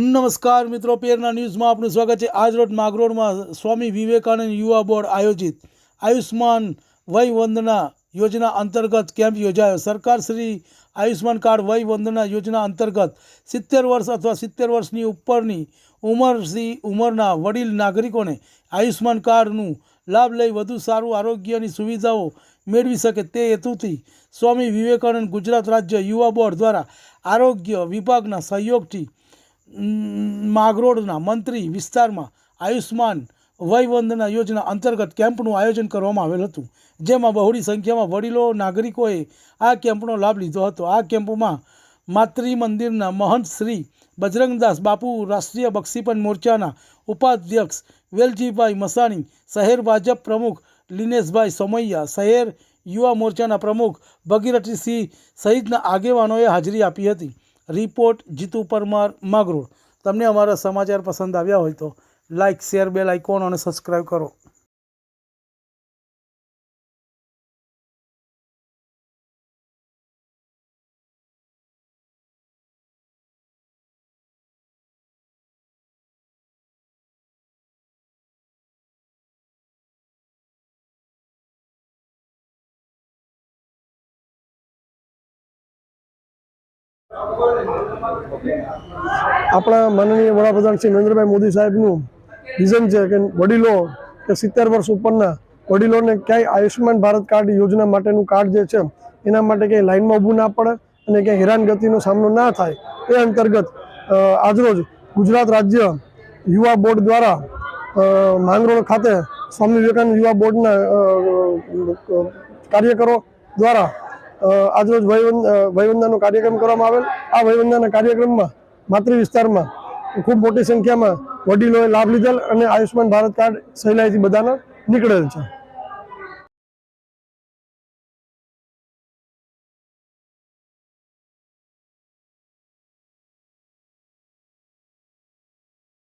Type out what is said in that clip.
નમસ્કાર મિત્રો, પેરના ન્યૂઝમાં આપનું સ્વાગત છે. આજ રોજ માગરોડમાં સ્વામી વિવેકાનંદ યુવા બોર્ડ આયોજિત આયુષ્માન વય વંદના યોજના અંતર્ગત કેમ્પ યોજાયો. સરકાર શ્રી આયુષ્માન કાર્ડ વય વંદના યોજના અંતર્ગત સિત્તેર વર્ષ અથવા સિત્તેર વર્ષની ઉપરની ઉંમરથી ઉંમરના વડીલ નાગરિકોને આયુષ્માન કાર્ડનું લાભ લઈ વધુ સારું આરોગ્યની સુવિધાઓ મેળવી શકે તે હેતુથી સ્વામી વિવેકાનંદ ગુજરાત રાજ્ય યુવા બોર્ડ દ્વારા આરોગ્ય વિભાગના સહયોગથી ઉમ, માગરોળના મંત્રી વિસ્તારમાં આયુષ્માન વયવંદના યોજના અંતર્ગત કેમ્પનું આયોજન કરવામાં આવેલ હતું જેમાં બહોળી સંખ્યામાં વડીલો નાગરિકોએ આ કેમ્પનો લાભ લીધો હતો. આ કેમ્પમાં માતૃ મંદિરના મહંત શ્રી બજરંગદાસ બાપુ રાષ્ટ્રીય બક્ષીપન મોરચાના ઉપાધ્યક્ષ વેલજીભાઈ મસાણી શહેર ભાજપ પ્રમુખ લિનેશભાઈ સોમૈયા શહેર યુવા મોરચાના પ્રમુખ ભગીરથસિંહ સહિતના આગેવાનોએ હાજરી આપી હતી. રિપોર્ટ જીતુ પરમાર માગરોળ. તમને અમારા સમાચાર પસંદ આવ્યા હોય તો લાઇક શેર બેલ આઇકોન અને સબસ્ક્રાઈબ કરો. આપણા માનનીય વડાપ્રધાન શ્રી નરેન્દ્રભાઈ મોદી સાહેબનું વિઝન છે કે વડીલો કે સિત્તેર વર્ષ ઉપરના વડીલોને ક્યાંય આયુષ્યમાન ભારત કાર્ડ યોજના માટેનું કાર્ડ જે છે, એના માટે ક્યાંય લાઇનમાં ઊભું ના પડે અને ક્યાંય હેરાનગતિનો સામનો ના થાય, એ અંતર્ગત આજરોજ ગુજરાત રાજ્ય યુવા બોર્ડ દ્વારા માંગરોળ ખાતે સ્વામી વિવેકાનંદ યુવા બોર્ડના કાર્યકરો દ્વારા આજરોજ વયવંદ અ, કાર્યક્રમ કરવામાં આવેલ. આ વયવંદનાના કાર્યક્રમમાં માતૃ વિસ્તારમાં ખૂબ મોટી સંખ્યામાં વડીલોએ લાભ લીધેલ અને આયુષ્યમાન ભારત કાર્ડ સહેલાઈથી બધાના નીકળેલ છે.